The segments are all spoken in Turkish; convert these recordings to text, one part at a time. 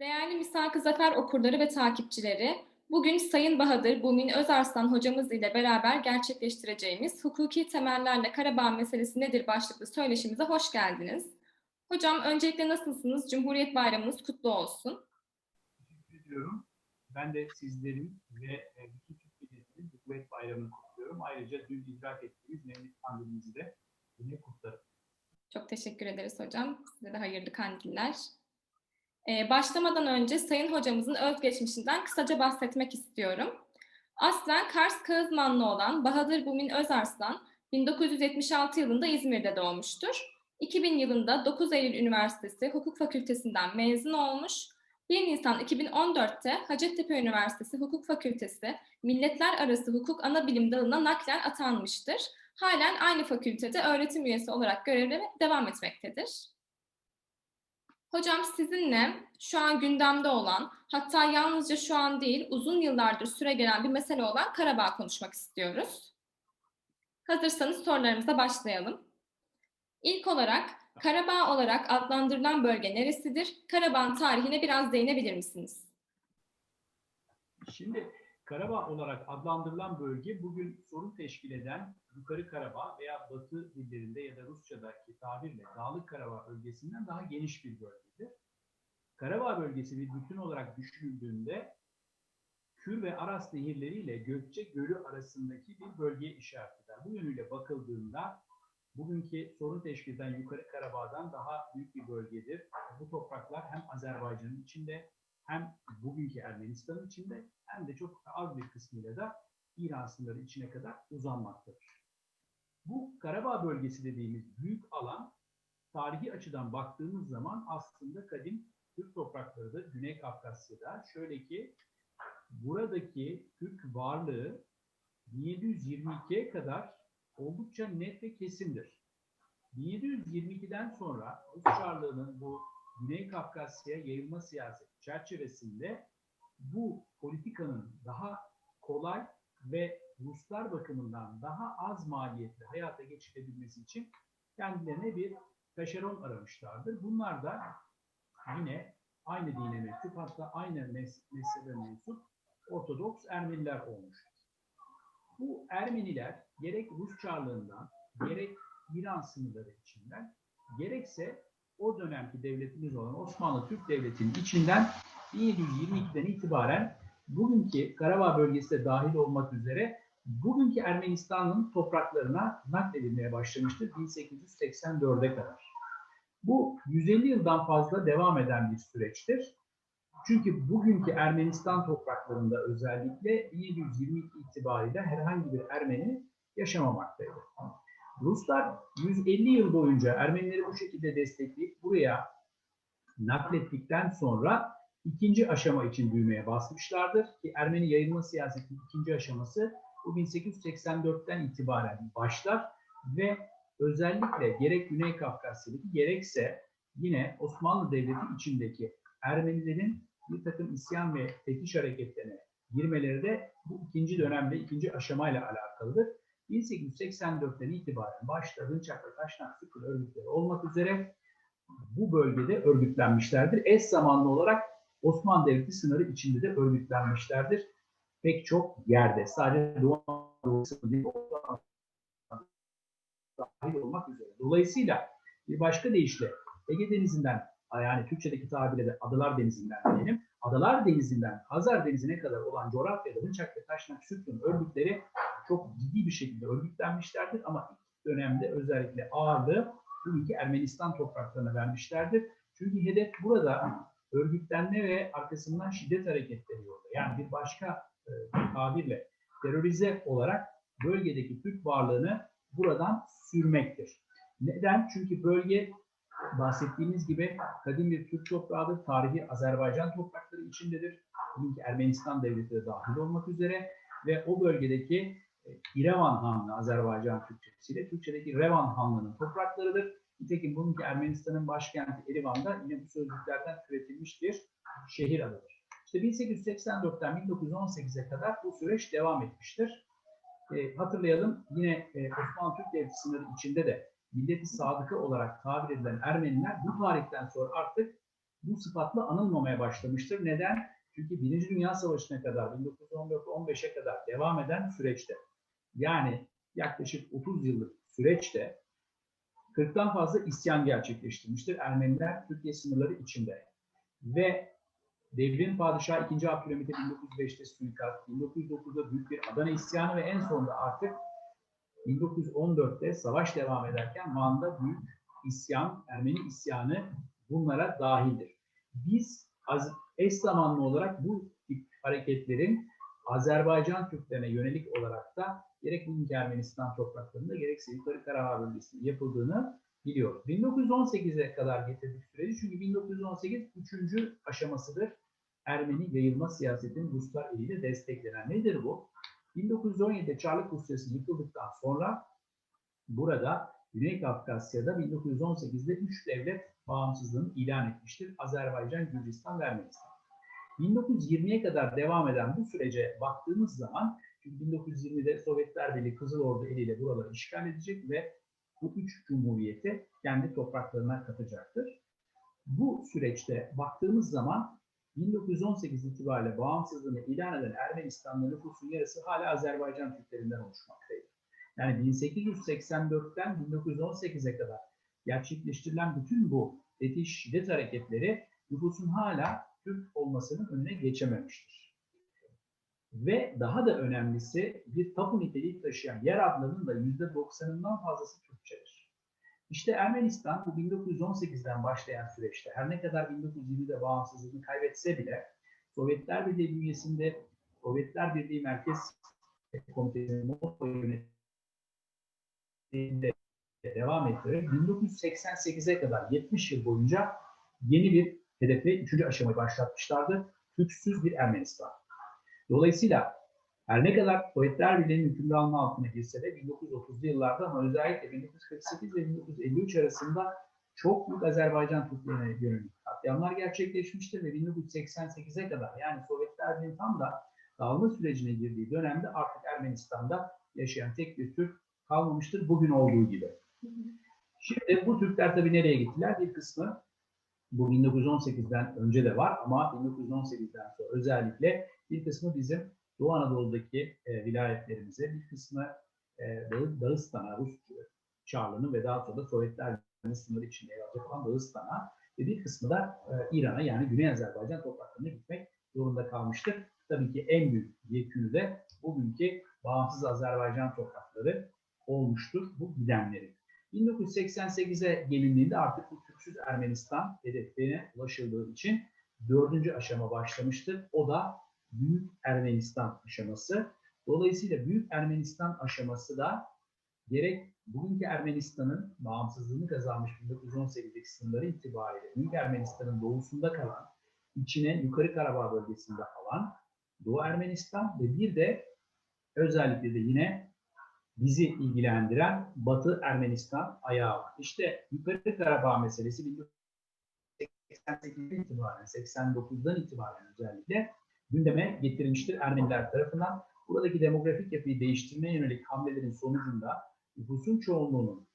Değerli Misak-ı Zafer okurları ve takipçileri, bugün Sayın Bahadır Bumin Özarslan hocamız ile beraber gerçekleştireceğimiz hukuki temellerle Karabağ meselesi nedir başlıklı söyleşimize hoş geldiniz. Hocam öncelikle nasılsınız? Cumhuriyet Bayramınız kutlu olsun. Teşekkür ediyorum. Ben de sizlerin ve e, bütün Türk milletinin Cumhuriyet Bayramı'nı kutluyorum. Ayrıca dün idrak ettiğimiz Mevlid Kandilimizi de yine kutlarım. Çok teşekkür ederiz hocam. Size de hayırlı kandiller. Ee, başlamadan önce Sayın Hocamızın özgeçmişinden kısaca bahsetmek istiyorum. Aslen Kars Kağızmanlı olan Bahadır Bumin Özarslan 1976 yılında İzmir'de doğmuştur. 2000 yılında 9 Eylül Üniversitesi Hukuk Fakültesinden mezun olmuş. 1 Nisan 2014'te Hacettepe Üniversitesi Hukuk Fakültesi Milletler Arası Hukuk Anabilim Dalı'na naklen atanmıştır. Halen aynı fakültede öğretim üyesi olarak görevine devam etmektedir. Hocam sizinle şu an gündemde olan, hatta yalnızca şu an değil, uzun yıllardır süre gelen bir mesele olan Karabağ konuşmak istiyoruz. Hazırsanız sorularımıza başlayalım. İlk olarak Karabağ olarak adlandırılan bölge neresidir? Karabağ'ın tarihine biraz değinebilir misiniz? Şimdi Karabağ olarak adlandırılan bölge bugün sorun teşkil eden Yukarı Karabağ veya Batı dillerinde ya da Rusçadaki tabirle Dağlık Karabağ bölgesinden daha geniş bir bölgedir. Karabağ bölgesi bir bütün olarak düşünüldüğünde Kür ve Aras nehirleriyle Gökçe Gölü arasındaki bir bölgeye işaret eder. Bu yönüyle bakıldığında bugünkü sorun teşkil eden Yukarı Karabağ'dan daha büyük bir bölgedir. Bu topraklar hem Azerbaycan'ın içinde hem bugünkü Ermenistan'ın içinde hem de çok az bir kısmıyla da İran sınırları içine kadar uzanmaktadır. Bu Karabağ bölgesi dediğimiz büyük alan tarihi açıdan baktığımız zaman aslında kadim Türk topraklarıdır. Güney Kafkasya'da şöyle ki buradaki Türk varlığı 1722'ye kadar oldukça net ve kesindir. 1722'den sonra Rus Çarlığı'nın bu Güney Kafkasya'ya yayılma siyaseti çerçevesinde bu politikanın daha kolay ve Ruslar bakımından daha az maliyetli hayata geçirebilmesi için kendilerine bir taşeron aramışlardır. Bunlar da yine aynı dine mensup hatta aynı mezhebe mensup Ortodoks Ermeniler olmuştur. Bu Ermeniler gerek Rus Çarlığından gerek İran sınırları içinden gerekse o dönemki devletimiz olan Osmanlı Türk Devleti'nin içinden 1722'den itibaren bugünkü Karabağ bölgesi de dahil olmak üzere bugünkü Ermenistan'ın topraklarına nakledilmeye başlamıştır 1884'e kadar. Bu 150 yıldan fazla devam eden bir süreçtir. Çünkü bugünkü Ermenistan topraklarında özellikle 1722 itibariyle herhangi bir Ermeni yaşamamaktaydı. Ruslar 150 yıl boyunca Ermenileri bu şekilde destekleyip buraya naklettikten sonra ikinci aşama için düğmeye basmışlardır. Ki Ermeni yayılma siyasetinin ikinci aşaması bu 1884'ten itibaren başlar ve özellikle gerek Güney Kafkasya'daki gerekse yine Osmanlı Devleti içindeki Ermenilerin bir takım isyan ve fetiş hareketlerine girmeleri de bu ikinci dönemde, ikinci aşamayla alakalıdır. 1884'ten itibaren başta Hınçak ve Taşnak Sıkır örgütleri olmak üzere bu bölgede örgütlenmişlerdir. Eş zamanlı olarak Osmanlı Devleti sınırı içinde de örgütlenmişlerdir. Pek çok yerde, sadece Doğu Anadolu'su değil, dahil olmak üzere. Dolayısıyla bir başka deyişle Ege Denizi'nden, yani Türkçedeki tabirle de Adalar Denizi'nden diyelim, Adalar Denizi'nden Hazar Denizi'ne kadar olan coğrafyada Hınçak ve Taşnak Sütlü'nün örgütleri çok ciddi bir şekilde örgütlenmişlerdir ama ilk dönemde özellikle ağırlığı bugünkü Ermenistan topraklarına vermişlerdir. Çünkü hedef burada örgütlenme ve arkasından şiddet hareketleri yolda. Yani bir başka e, tabirle terörize olarak bölgedeki Türk varlığını buradan sürmektir. Neden? Çünkü bölge bahsettiğimiz gibi kadim bir Türk toprağıdır. Tarihi Azerbaycan toprakları içindedir. Bugünkü Ermenistan devleti de dahil olmak üzere ve o bölgedeki İrevan Hanlığı Azerbaycan Türkçesiyle Türkçedeki Revan Hanlığı'nın topraklarıdır. Nitekim bugünkü Ermenistan'ın başkenti Erivan'da yine bu sözcüklerden türetilmiş bir şehir adıdır. İşte 1884'ten 1918'e kadar bu süreç devam etmiştir. E, hatırlayalım yine e, Osmanlı Türk Devleti sınırı içinde de milleti sadıkı olarak tabir edilen Ermeniler bu tarihten sonra artık bu sıfatla anılmamaya başlamıştır. Neden? Çünkü Birinci Dünya Savaşı'na kadar 1914-15'e kadar devam eden süreçte yani yaklaşık 30 yıllık süreçte 40'tan fazla isyan gerçekleştirmiştir Ermeniler Türkiye sınırları içinde. Ve devrin padişahı 2. Abdülhamit'e 1905'te suikast, 1909'da büyük bir Adana isyanı ve en sonunda artık 1914'te savaş devam ederken Van'da büyük isyan, Ermeni isyanı bunlara dahildir. Biz az, eş zamanlı olarak bu tip hareketlerin Azerbaycan Türklerine yönelik olarak da gerek bugünkü Ermenistan topraklarında gerekse Yukarı Karabağ bölgesinde yapıldığını biliyoruz. 1918'e kadar getirdik süreci çünkü 1918 üçüncü aşamasıdır. Ermeni yayılma siyasetinin Ruslar eliyle desteklenen. Nedir bu? 1917'de Çarlık Rusyası yıkıldıktan sonra burada Güney Kafkasya'da 1918'de üç devlet bağımsızlığını ilan etmiştir. Azerbaycan, Gürcistan ve Ermenistan. 1920'ye kadar devam eden bu sürece baktığımız zaman çünkü 1920'de Sovyetler Birliği Kızıl Ordu eliyle buraları işgal edecek ve bu üç cumhuriyeti kendi topraklarına katacaktır. Bu süreçte baktığımız zaman 1918 itibariyle bağımsızlığını ilan eden Ermenistan'da nüfusun yarısı hala Azerbaycan Türklerinden oluşmaktaydı. Yani 1884'ten 1918'e kadar gerçekleştirilen bütün bu fetiş şiddet hareketleri nüfusun hala Türk olmasının önüne geçememiştir. Ve daha da önemlisi bir tapu niteliği taşıyan yer adlarının da %90'ından fazlası Türkçedir. İşte Ermenistan bu 1918'den başlayan süreçte her ne kadar 1920'de bağımsızlığını kaybetse bile Sovyetler Birliği bünyesinde Sovyetler Birliği Merkez Komitesi'nin Moskova yönetiminde devam ettirerek 1988'e kadar 70 yıl boyunca yeni bir hedefe 3. aşamayı başlatmışlardı. Türksüz bir Ermenistan. Dolayısıyla her ne kadar Sovyetler Birliği'nin hükümranlığı altına girse de 1930'lu yıllarda ama özellikle 1948 ve 1953 arasında çok büyük Azerbaycan Türklerine yönelik katliamlar gerçekleşmiştir ve 1988'e kadar yani Sovyetler Birliği tam da dağılma sürecine girdiği dönemde artık Ermenistan'da yaşayan tek bir Türk kalmamıştır bugün olduğu gibi. Şimdi bu Türkler tabii nereye gittiler? Bir kısmı bu 1918'den önce de var ama 1918'den sonra özellikle bir kısmı bizim Doğu Anadolu'daki e, vilayetlerimize, bir kısmı e, Dağı- Dağıstan'a, Rus Çarlı'nın ve daha sonra da Sovyetler sınırı içinde yer alacak olan Dağıstan'a ve bir kısmı da e, İran'a yani Güney Azerbaycan topraklarına gitmek zorunda kalmıştır. Tabii ki en büyük yekünü de bugünkü bağımsız Azerbaycan toprakları olmuştur bu gidenlerin. 1988'e gelindiğinde artık bu Türksüz Ermenistan hedeflerine ulaşıldığı için dördüncü aşama başlamıştır. O da Büyük Ermenistan aşaması. Dolayısıyla Büyük Ermenistan aşaması da gerek bugünkü Ermenistan'ın bağımsızlığını kazanmış 1918'deki sınırları itibariyle Büyük Ermenistan'ın doğusunda kalan, içine Yukarı Karabağ bölgesinde alan Doğu Ermenistan ve bir de özellikle de yine bizi ilgilendiren Batı Ermenistan ayağı var. İşte Yukarı Karabağ meselesi 1988'den itibaren, 89'dan itibaren özellikle gündeme getirilmiştir Ermeniler tarafından. Buradaki demografik yapıyı değiştirmeye yönelik hamlelerin sonucunda nüfusun çoğunluğunun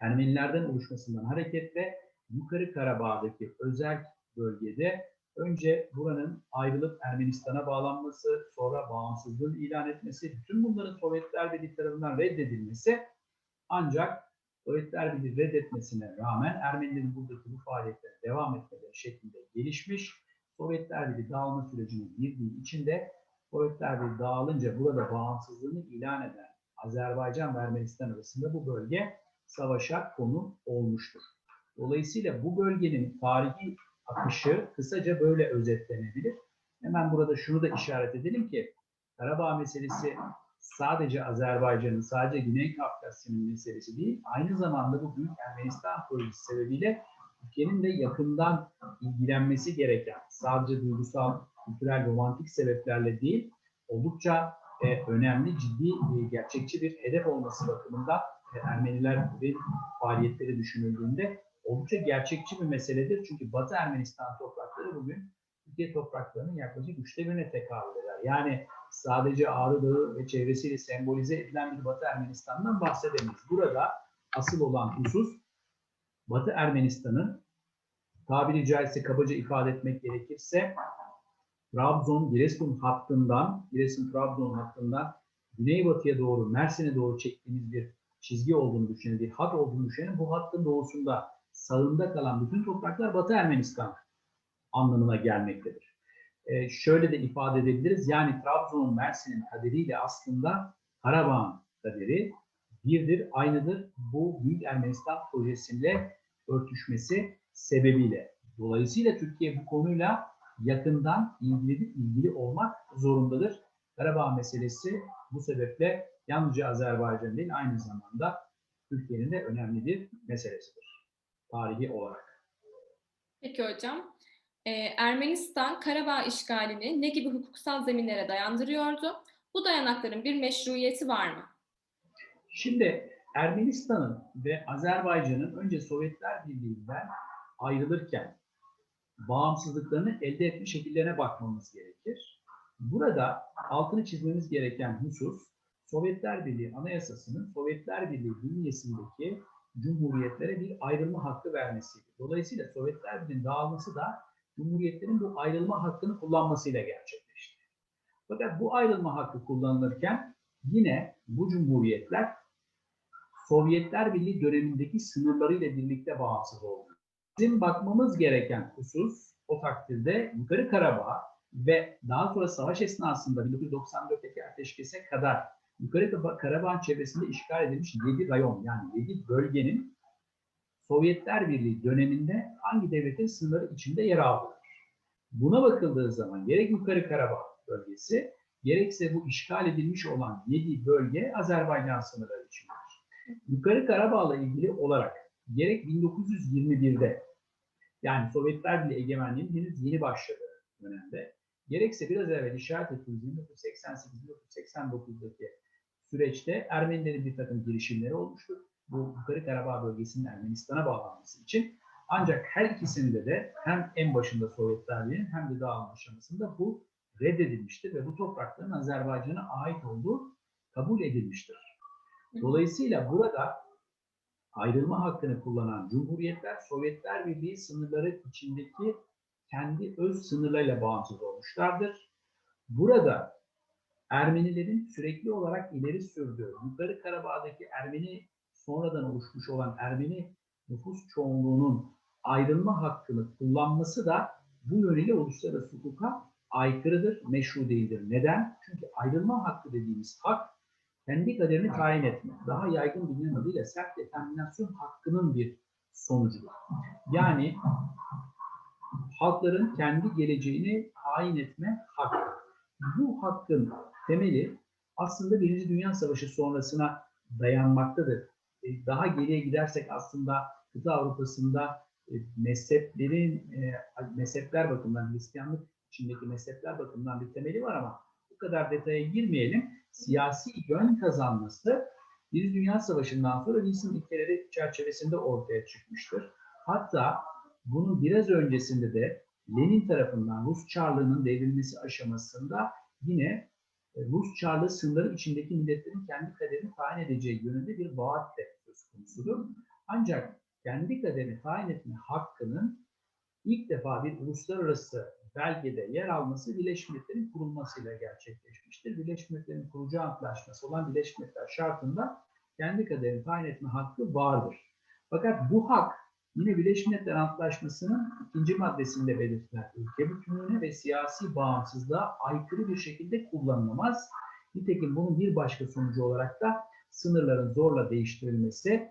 Ermenilerden oluşmasından hareketle Yukarı Karabağ'daki özel bölgede önce buranın ayrılıp Ermenistan'a bağlanması, sonra bağımsızlığını ilan etmesi, bütün bunların Sovyetler Birliği tarafından reddedilmesi ancak Sovyetler Birliği reddetmesine rağmen Ermenilerin buradaki bu faaliyetlere devam etmeleri şeklinde gelişmiş. Sovyetler Birliği dağılma sürecine girdiği için de Sovyetler Birliği dağılınca burada bağımsızlığını ilan eden Azerbaycan ve Ermenistan arasında bu bölge savaşa konu olmuştur. Dolayısıyla bu bölgenin tarihi akışı kısaca böyle özetlenebilir. Hemen burada şunu da işaret edelim ki Karabağ meselesi sadece Azerbaycan'ın, sadece Güney Kafkasya'nın meselesi değil, aynı zamanda bu Büyük Ermenistan projesi sebebiyle ülkenin de yakından ilgilenmesi gereken, sadece duygusal, kültürel, romantik sebeplerle değil, oldukça e, önemli, ciddi, e, gerçekçi bir hedef olması bakımından e, Ermenilerin faaliyetleri düşünüldüğünde oldukça gerçekçi bir meseledir. Çünkü Batı Ermenistan toprakları bugün Türkiye topraklarının yaklaşık üçte birine tekabül eder. Yani sadece Ağrı Dağı ve çevresiyle sembolize edilen bir Batı Ermenistan'dan bahsedemeyiz. Burada asıl olan husus Batı Ermenistan'ın tabiri caizse kabaca ifade etmek gerekirse Trabzon Giresun hattından, Giresun Trabzon hattından güneybatıya doğru, Mersin'e doğru çektiğimiz bir çizgi olduğunu düşünün, bir hat olduğunu düşünün. Bu hattın doğusunda, sağında kalan bütün topraklar Batı Ermenistan anlamına gelmektedir. Ee, şöyle de ifade edebiliriz. Yani Trabzon'un, Mersin'in kaderiyle aslında Karabağ'ın kaderi birdir, aynıdır. Bu Büyük Ermenistan projesiyle örtüşmesi sebebiyle. Dolayısıyla Türkiye bu konuyla yakından ilgili, ilgili olmak zorundadır. Karabağ meselesi bu sebeple yalnızca Azerbaycan değil aynı zamanda Türkiye'nin de önemli bir meselesidir. Tarihi olarak. Peki hocam. Ee, Ermenistan Karabağ işgalini ne gibi hukuksal zeminlere dayandırıyordu? Bu dayanakların bir meşruiyeti var mı? Şimdi Ermenistan'ın ve Azerbaycan'ın önce Sovyetler Birliği'nden ayrılırken bağımsızlıklarını elde etme şekillerine bakmamız gerekir. Burada altını çizmemiz gereken husus Sovyetler Birliği Anayasası'nın Sovyetler Birliği bünyesindeki cumhuriyetlere bir ayrılma hakkı vermesiydi. Dolayısıyla Sovyetler Birliği'nin dağılması da cumhuriyetlerin bu ayrılma hakkını kullanmasıyla gerçekleşti. Fakat bu ayrılma hakkı kullanılırken yine bu cumhuriyetler Sovyetler Birliği dönemindeki sınırlarıyla birlikte bağımsız oldu. Bizim bakmamız gereken husus o takdirde Yukarı Karabağ ve daha sonra savaş esnasında 1994'teki ateşkese kadar Yukarı Karabağ çevresinde işgal edilmiş 7 rayon yani 7 bölgenin Sovyetler Birliği döneminde hangi devletin sınırları içinde yer aldılar. Buna bakıldığı zaman gerek Yukarı Karabağ bölgesi gerekse bu işgal edilmiş olan 7 bölge Azerbaycan sınırları içindedir. Yukarı Karabağ'la ilgili olarak gerek 1921'de yani Sovyetler Birliği egemenliğinin henüz yeni başladığı dönemde gerekse biraz evvel işaret ettiğimiz 1988-1989'daki süreçte Ermenilerin bir takım girişimleri olmuştur. Bu Yukarı Karabağ bölgesinin Ermenistan'a bağlanması için. Ancak her ikisinde de hem en başında Sovyetler Birliği'nin hem de dağılma aşamasında bu reddedilmiştir ve bu toprakların Azerbaycan'a ait olduğu kabul edilmiştir. Dolayısıyla burada ayrılma hakkını kullanan cumhuriyetler Sovyetler Birliği sınırları içindeki kendi öz sınırlarıyla bağımsız olmuşlardır. Burada Ermenilerin sürekli olarak ileri sürdüğü Yukarı Karabağ'daki Ermeni sonradan oluşmuş olan Ermeni nüfus çoğunluğunun ayrılma hakkını kullanması da bu yönüyle uluslararası hukuka aykırıdır, meşru değildir. Neden? Çünkü ayrılma hakkı dediğimiz hak kendi kaderini tayin etme. Daha yaygın bilinen adıyla sert determinasyon hakkının bir sonucudur. Yani halkların kendi geleceğini tayin etme hakkı. Bu hakkın temeli aslında Birinci Dünya Savaşı sonrasına dayanmaktadır. E, daha geriye gidersek aslında kıta Avrupa'sında e, mezheplerin, e, mezhepler bakımından, Hristiyanlık içindeki mezhepler bakımından bir temeli var ama bu kadar detaya girmeyelim. Siyasi yön kazanması Birinci Dünya Savaşı'ndan sonra Wilson ilkeleri çerçevesinde ortaya çıkmıştır. Hatta bunun biraz öncesinde de Lenin tarafından Rus Çarlığı'nın devrilmesi aşamasında yine Rus Çarlığı sınırları içindeki milletlerin kendi kaderini tayin edeceği yönünde bir vaat de söz konusudur. Ancak kendi kaderini tayin etme hakkının ilk defa bir uluslararası belgede yer alması Birleşmiş Milletler'in kurulmasıyla gerçekleşmiştir. Birleşmiş Milletler'in kurucu antlaşması olan Birleşmiş Milletler şartında kendi kaderini tayin etme hakkı vardır. Fakat bu hak yine Birleşmiş Milletler Antlaşması'nın ikinci maddesinde belirtilen ülke bütünlüğüne ve siyasi bağımsızlığa aykırı bir şekilde kullanılamaz. Nitekim bunun bir başka sonucu olarak da sınırların zorla değiştirilmesi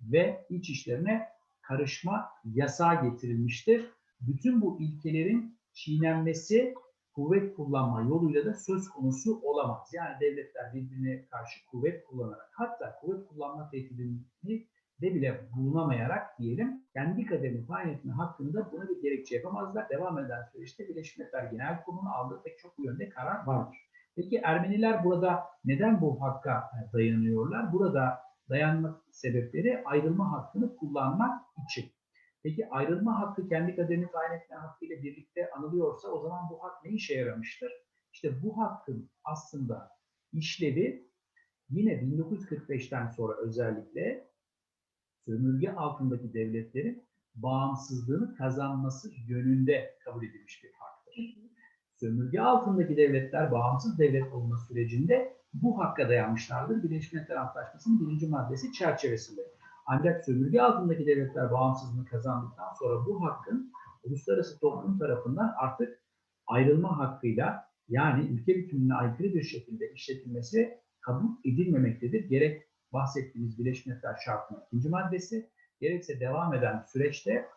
ve iç işlerine karışma yasağı getirilmiştir. Bütün bu ilkelerin çiğnenmesi kuvvet kullanma yoluyla da söz konusu olamaz. Yani devletler birbirine karşı kuvvet kullanarak hatta kuvvet kullanma tehdidini de bile bulunamayarak diyelim kendi kaderini tayin etme hakkında buna bir gerekçe yapamazlar. Devam eden süreçte Birleşmiş Milletler Genel Kurulu'nun aldığı pek çok yönde karar vardır. Peki Ermeniler burada neden bu hakka dayanıyorlar? Burada dayanmak sebepleri ayrılma hakkını kullanmak için. Peki ayrılma hakkı kendi kaderini tayin etme hakkıyla birlikte anılıyorsa o zaman bu hak ne işe yaramıştır? İşte bu hakkın aslında işlevi yine 1945'ten sonra özellikle sömürge altındaki devletlerin bağımsızlığını kazanması yönünde kabul edilmiş bir haktır. Sömürge altındaki devletler bağımsız devlet olma sürecinde bu hakka dayanmışlardır. Birleşmiş Milletler Antlaşması'nın birinci maddesi çerçevesinde. Ancak sömürge altındaki devletler bağımsızlığını kazandıktan sonra bu hakkın uluslararası toplum tarafından artık ayrılma hakkıyla yani ülke bütünlüğüne aykırı bir şekilde işletilmesi kabul edilmemektedir. Gerek bahsettiğimiz Birleşmiş Milletler Şartı'nın ikinci maddesi, gerekse devam eden süreçte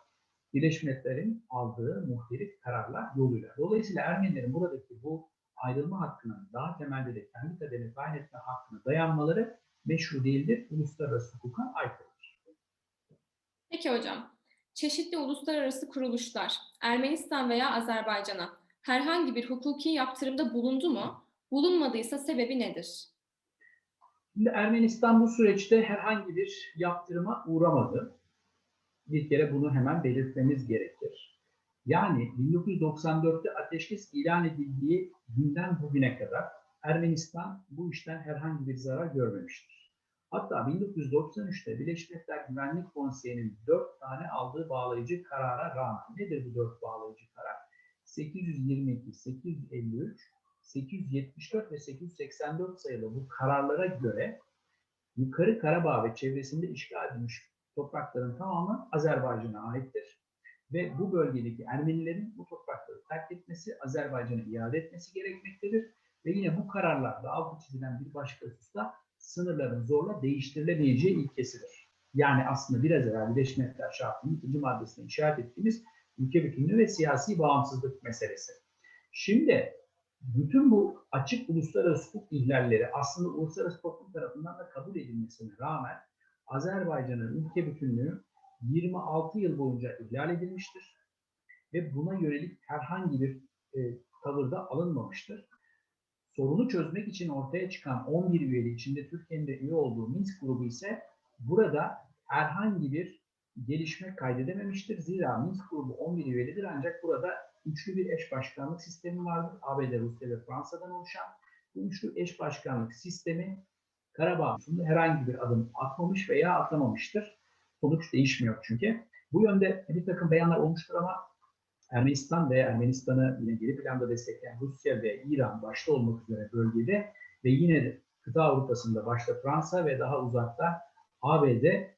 Birleşmiş Milletler'in aldığı muhtelif kararlar yoluyla. Dolayısıyla Ermenilerin buradaki bu ayrılma hakkının daha temelde de kendi kaderini tayin etme hakkına dayanmaları meşru değildir, uluslararası hukuka aykırıdır. Peki hocam, çeşitli uluslararası kuruluşlar Ermenistan veya Azerbaycan'a herhangi bir hukuki yaptırımda bulundu mu? Bulunmadıysa sebebi nedir? Şimdi Ermenistan bu süreçte herhangi bir yaptırıma uğramadı. Bir kere bunu hemen belirtmemiz gerekir. Yani 1994'te ateşkes ilan edildiği günden bugüne kadar Ermenistan bu işten herhangi bir zarar görmemiştir. Hatta 1993'te Birleşmiş Milletler Güvenlik Konseyi'nin dört tane aldığı bağlayıcı karara rağmen nedir bu dört bağlayıcı karar? 822, 853, 874 ve 884 sayılı bu kararlara göre Yukarı Karabağ ve çevresinde işgal edilmiş toprakların tamamı Azerbaycan'a aittir. Ve bu bölgedeki Ermenilerin bu toprakları terk etmesi, Azerbaycan'a iade etmesi gerekmektedir. Ve yine bu kararlarda altı çizilen bir başka hususta sınırların zorla değiştirilemeyeceği ilkesidir. Yani aslında biraz evvel Birleşmiş Milletler Şartı'nın ikinci maddesine işaret ettiğimiz ülke bütünlüğü ve siyasi bağımsızlık meselesi. Şimdi bütün bu açık uluslararası hukuk ihlalleri aslında uluslararası toplum tarafından da kabul edilmesine rağmen Azerbaycan'ın ülke bütünlüğü 26 yıl boyunca ihlal edilmiştir ve buna yönelik herhangi bir e, tavırda alınmamıştır. Sorunu çözmek için ortaya çıkan 11 üyeli içinde Türkiye'nin de üye olduğu Minsk grubu ise burada herhangi bir gelişme kaydedememiştir. Zira Minsk grubu 11 üyelidir ancak burada üçlü bir eş başkanlık sistemi vardır. ABD, Rusya ve Fransa'dan oluşan. Bu üçlü eş başkanlık sistemi Karabağ herhangi bir adım atmamış veya atlamamıştır. Sonuç değişmiyor çünkü. Bu yönde bir takım beyanlar olmuştur ama Ermenistan ve Ermenistan'ı yine geri planda destekleyen Rusya ve İran başta olmak üzere bölgede ve yine de kıta Avrupa'sında başta Fransa ve daha uzakta ABD e,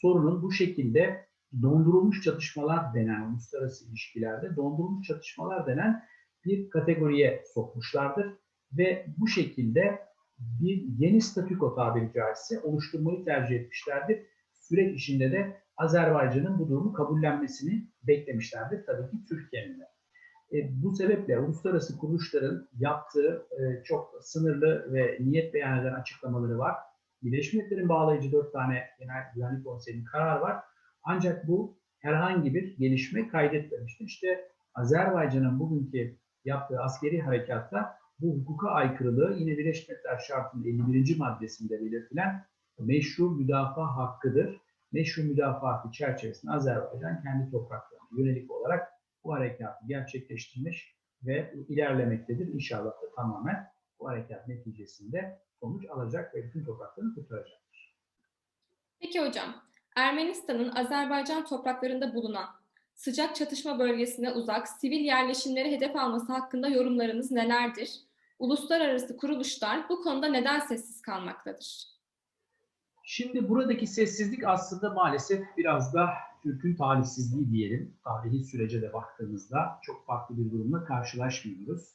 sorunun bu şekilde dondurulmuş çatışmalar denen uluslararası ilişkilerde dondurulmuş çatışmalar denen bir kategoriye sokmuşlardır ve bu şekilde bir yeni statüko tabiri caizse oluşturmayı tercih etmişlerdir. Süreç içinde de Azerbaycan'ın bu durumu kabullenmesini beklemişlerdir tabii ki Türkiye'nin de. E, bu sebeple uluslararası kuruluşların yaptığı e, çok sınırlı ve niyet beyan eden açıklamaları var. Birleşmiş Milletler'in bağlayıcı dört tane Genel Güvenlik Konseyi'nin kararı var. Ancak bu herhangi bir gelişme kaydetmemiştir. İşte Azerbaycan'ın bugünkü yaptığı askeri harekatta bu hukuka aykırılığı yine Birleşmiş Milletler Şartı'nın 51. maddesinde belirtilen meşru müdafaa hakkıdır. Meşru müdafaa hakkı çerçevesinde Azerbaycan kendi topraklarına yönelik olarak bu harekatı gerçekleştirmiş ve ilerlemektedir. İnşallah da tamamen bu harekat neticesinde sonuç alacak ve bütün topraklarını kurtaracaktır. Peki hocam, Ermenistan'ın Azerbaycan topraklarında bulunan sıcak çatışma bölgesine uzak sivil yerleşimleri hedef alması hakkında yorumlarınız nelerdir? Uluslararası kuruluşlar bu konuda neden sessiz kalmaktadır? Şimdi buradaki sessizlik aslında maalesef biraz da Türk'ün talihsizliği diyelim. Tarihi sürece de baktığımızda çok farklı bir durumla karşılaşmıyoruz.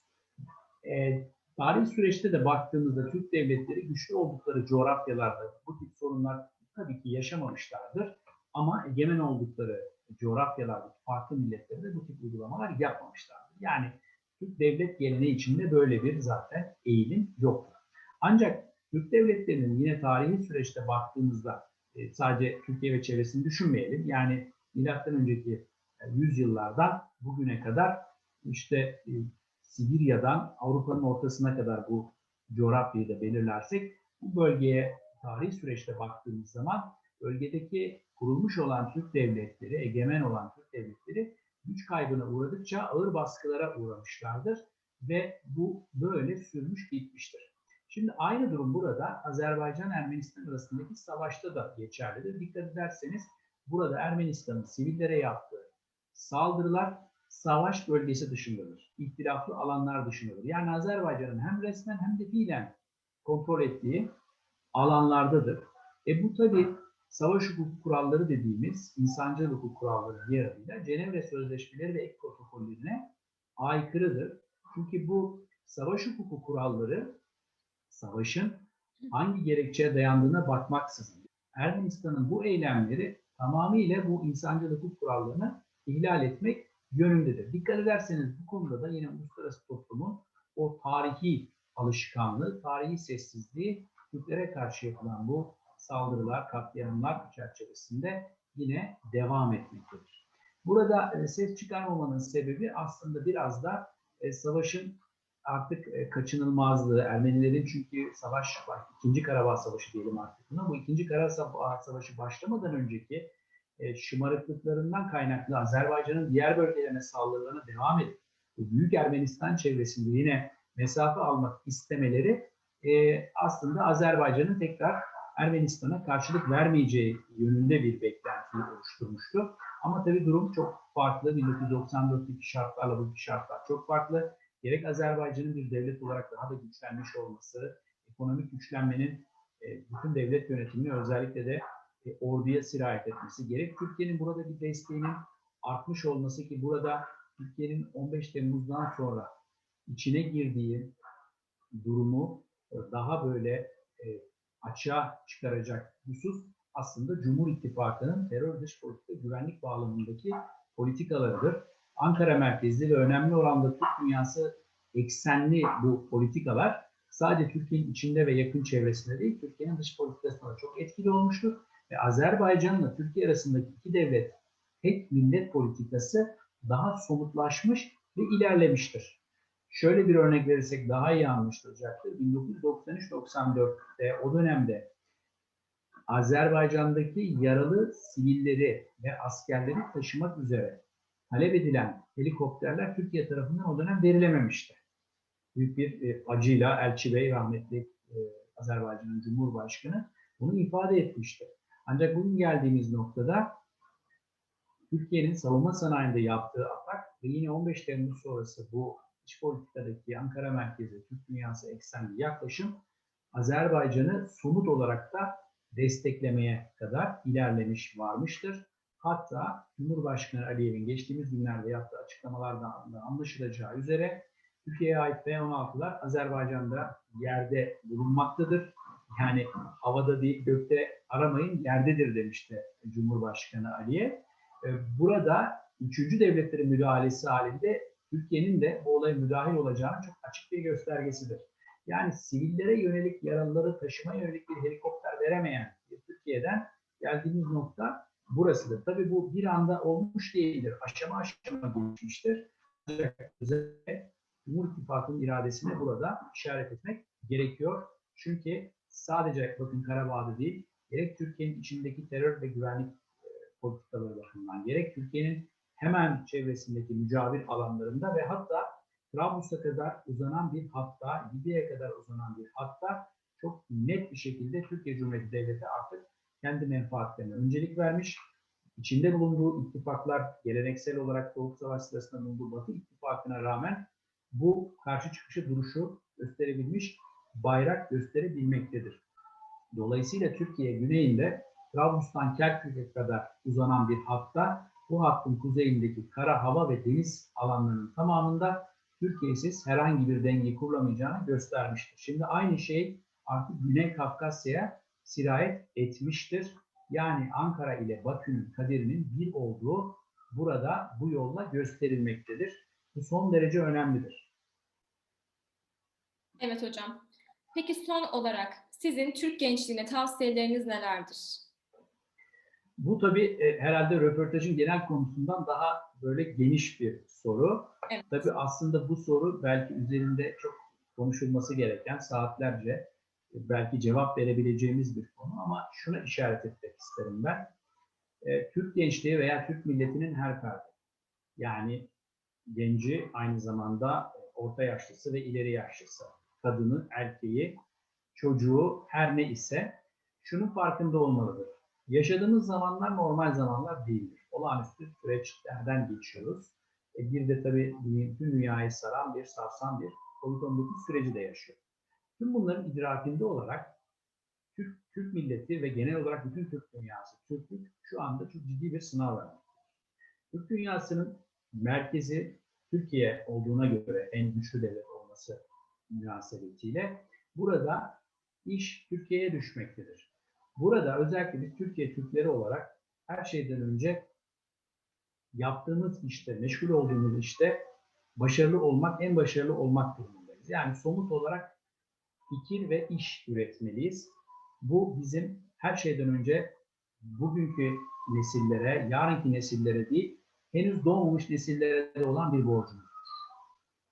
E, tarihi süreçte de baktığımızda Türk devletleri güçlü oldukları coğrafyalarda bu tip sorunlar tabii ki yaşamamışlardır. Ama egemen oldukları coğrafyalardaki farklı milletlerde bu tip uygulamalar yapmamışlardır. Yani Türk devlet geleneği içinde böyle bir zaten eğilim yoktur. Ancak Türk devletlerinin yine tarihi süreçte baktığımızda e, sadece Türkiye ve çevresini düşünmeyelim. Yani milattan önceki yüzyıllardan bugüne kadar işte e, Sibirya'dan Avrupa'nın ortasına kadar bu coğrafyayı da belirlersek bu bölgeye tarihi süreçte baktığımız zaman bölgedeki kurulmuş olan Türk devletleri, egemen olan Türk devletleri güç kaybına uğradıkça ağır baskılara uğramışlardır ve bu böyle sürmüş gitmiştir. Şimdi aynı durum burada Azerbaycan-Ermenistan arasındaki savaşta da geçerlidir. Dikkat ederseniz burada Ermenistan'ın sivillere yaptığı saldırılar savaş bölgesi dışındadır. İhtilaflı alanlar dışındadır. Yani Azerbaycan'ın hem resmen hem de fiilen kontrol ettiği alanlardadır. E bu tabi savaş hukuku kuralları dediğimiz insancıl hukuk kuralları diğer adıyla Cenevre Sözleşmeleri ve ek protokollerine aykırıdır. Çünkü bu savaş hukuku kuralları savaşın hangi gerekçeye dayandığına bakmaksızın Ermenistan'ın bu eylemleri tamamıyla bu insancıl hukuk kurallarını ihlal etmek yönündedir. Dikkat ederseniz bu konuda da yine uluslararası toplumun o tarihi alışkanlığı, tarihi sessizliği Türklere karşı yapılan bu saldırılar, katliamlar çerçevesinde yine devam etmektedir. Burada e, ses çıkarmamanın sebebi aslında biraz da e, savaşın artık e, kaçınılmazlığı, Ermenilerin çünkü savaş, ikinci Karabağ Savaşı diyelim artık buna, bu ikinci Karabağ Savaşı başlamadan önceki şımarıklıklarından kaynaklı Azerbaycan'ın diğer bölgelerine saldırılarına devam edip Büyük Ermenistan çevresinde yine mesafe almak istemeleri e, aslında Azerbaycan'ın tekrar Ermenistan'a karşılık vermeyeceği yönünde bir beklenti oluşturmuştu. Ama tabii durum çok farklı. 1994'teki şartlarla bu şartlar çok farklı. Gerek Azerbaycan'ın bir devlet olarak daha da güçlenmiş olması, ekonomik güçlenmenin e, bütün devlet yönetimini özellikle de e, orduya sirayet etmesi, gerek Türkiye'nin burada bir desteğinin artmış olması ki burada Türkiye'nin 15 Temmuz'dan sonra içine girdiği durumu daha böyle e, açığa çıkaracak husus aslında Cumhur İttifakı'nın terör dış politika güvenlik bağlamındaki politikalarıdır. Ankara merkezli ve önemli oranda Türk dünyası eksenli bu politikalar sadece Türkiye'nin içinde ve yakın çevresinde değil, Türkiye'nin dış politikasında da çok etkili olmuştur. Ve Azerbaycan'la Türkiye arasındaki iki devlet tek millet politikası daha somutlaşmış ve ilerlemiştir. Şöyle bir örnek verirsek daha iyi anlaşılacaktır. 1993-94'te o dönemde Azerbaycan'daki yaralı sivilleri ve askerleri taşımak üzere talep edilen helikopterler Türkiye tarafından o dönem verilememişti. Büyük bir e, acıyla Elçi Bey rahmetli e, Azerbaycan'ın Cumhurbaşkanı bunu ifade etmişti. Ancak bugün geldiğimiz noktada Türkiye'nin savunma sanayinde yaptığı atak ve yine 15 Temmuz sonrası bu iç politikadaki Ankara merkezi Türk dünyası eksenli yaklaşım Azerbaycan'ı somut olarak da desteklemeye kadar ilerlemiş varmıştır. Hatta Cumhurbaşkanı Aliyev'in geçtiğimiz günlerde yaptığı açıklamalardan da anlaşılacağı üzere Türkiye'ye ait B-16'lar Azerbaycan'da yerde bulunmaktadır. Yani havada değil gökte aramayın yerdedir demişti Cumhurbaşkanı Aliyev. Burada üçüncü devletlerin müdahalesi halinde Türkiye'nin de bu olaya müdahil olacağının çok açık bir göstergesidir. Yani sivillere yönelik yaralıları taşımaya yönelik bir helikopter veremeyen bir Türkiye'den geldiğimiz nokta burasıdır. Tabii bu bir anda olmuş değildir. Aşama aşama gelişmiştir. Özellikle Cumhur İttifakı'nın iradesine burada işaret etmek gerekiyor. Çünkü sadece bakın Karabağ'da değil, gerek Türkiye'nin içindeki terör ve güvenlik politikaları bakımından, gerek Türkiye'nin hemen çevresindeki mücavir alanlarında ve hatta Trablus'a kadar uzanan bir hatta, Libya'ya kadar uzanan bir hatta çok net bir şekilde Türkiye Cumhuriyeti Devleti artık kendi menfaatlerine öncelik vermiş. İçinde bulunduğu ittifaklar geleneksel olarak Soğuk Savaş sırasında bulunduğu Batı ittifakına rağmen bu karşı çıkışı duruşu gösterebilmiş, bayrak gösterebilmektedir. Dolayısıyla Türkiye güneyinde Trablus'tan Kerkük'e kadar uzanan bir hatta bu hattın kuzeyindeki kara, hava ve deniz alanlarının tamamında Türkiye'siz herhangi bir denge kurulamayacağını göstermiştir. Şimdi aynı şey artık Güney Kafkasya'ya sirayet etmiştir. Yani Ankara ile Bakü'nün kaderinin bir olduğu burada bu yolla gösterilmektedir. Bu son derece önemlidir. Evet hocam. Peki son olarak sizin Türk gençliğine tavsiyeleriniz nelerdir? Bu tabii e, herhalde röportajın genel konusundan daha böyle geniş bir soru. Evet. Tabii aslında bu soru belki üzerinde çok konuşulması gereken saatlerce e, belki cevap verebileceğimiz bir konu ama şuna işaret etmek isterim ben. E, Türk gençliği veya Türk milletinin her ferdi yani genci aynı zamanda orta yaşlısı ve ileri yaşlısı, kadını, erkeği, çocuğu her ne ise şunun farkında olmalıdır Yaşadığımız zamanlar normal zamanlar değildir. Olağanüstü süreçlerden geçiyoruz. E, bir de tabii bütün dünyayı saran bir, sarsan bir COVID-19 süreci de yaşıyor. Tüm bunların idrakinde olarak Türk, Türk milleti ve genel olarak bütün Türk dünyası, Türklük şu anda çok ciddi bir sınav vermektedir. Türk dünyasının merkezi Türkiye olduğuna göre en güçlü devlet olması münasebetiyle burada iş Türkiye'ye düşmektedir. Burada özellikle biz Türkiye Türkleri olarak her şeyden önce yaptığımız işte, meşgul olduğumuz işte başarılı olmak, en başarılı olmak durumundayız. Yani somut olarak fikir ve iş üretmeliyiz. Bu bizim her şeyden önce bugünkü nesillere, yarınki nesillere değil, henüz doğmamış nesillere de olan bir borcumuz.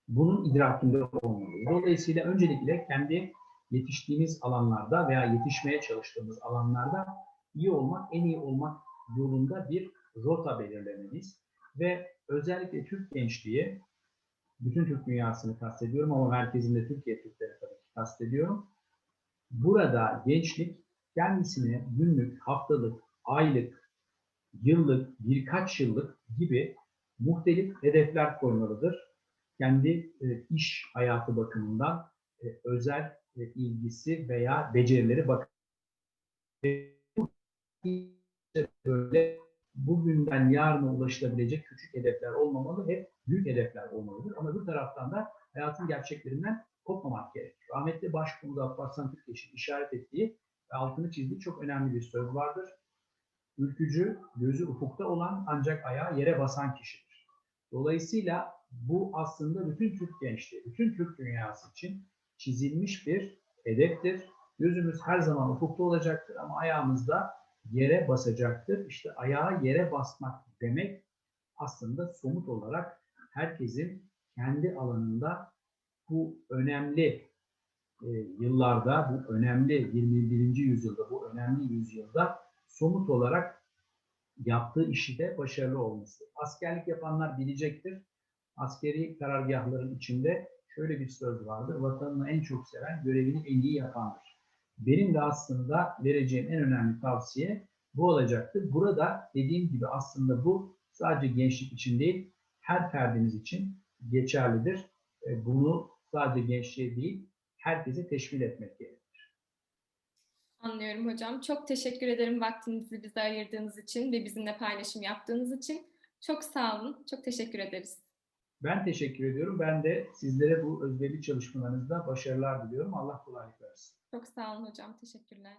Bunun idrakinde olmalıyız. Dolayısıyla öncelikle kendi yetiştiğimiz alanlarda veya yetişmeye çalıştığımız alanlarda iyi olmak, en iyi olmak yolunda bir rota belirlemeliyiz. Ve özellikle Türk gençliği, bütün Türk dünyasını kastediyorum ama merkezinde Türkiye Türkleri tabii ki kastediyorum. Burada gençlik kendisine günlük, haftalık, aylık, yıllık, birkaç yıllık gibi muhtelif hedefler koymalıdır. Kendi e, iş hayatı bakımından e, özel ilgisi veya becerileri bakımından. Böyle bugünden yarına ulaşılabilecek küçük hedefler olmamalı, hep büyük hedefler olmalıdır. Ama bir taraftan da hayatın gerçeklerinden kopmamak gerekir. Rahmetli Başbuğ'da Alparslan Türkeş'in işaret ettiği ve altını çizdiği çok önemli bir söz vardır. Ülkücü, gözü ufukta olan ancak ayağı yere basan kişidir. Dolayısıyla bu aslında bütün Türk gençliği, bütün Türk dünyası için çizilmiş bir hedeftir. Gözümüz her zaman ufukta olacaktır ama ayağımızda yere basacaktır. İşte ayağı yere basmak demek aslında somut olarak herkesin kendi alanında bu önemli e, yıllarda, bu önemli 21. yüzyılda, bu önemli yüzyılda somut olarak yaptığı işi de başarılı olması. Askerlik yapanlar bilecektir. Askeri karargahların içinde şöyle bir söz vardır. Vatanını en çok seven, görevini en iyi yapandır. Benim de aslında vereceğim en önemli tavsiye bu olacaktır. Burada dediğim gibi aslında bu sadece gençlik için değil, her ferdimiz için geçerlidir. E, Bunu sadece gençliğe değil, herkese teşvik etmek gerekir. Anlıyorum hocam. Çok teşekkür ederim vaktinizi bize ayırdığınız için ve bizimle paylaşım yaptığınız için. Çok sağ olun. Çok teşekkür ederiz. Ben teşekkür ediyorum. Ben de sizlere bu özverili çalışmalarınızda başarılar diliyorum. Allah kolaylık versin. Çok sağ olun hocam. Teşekkürler.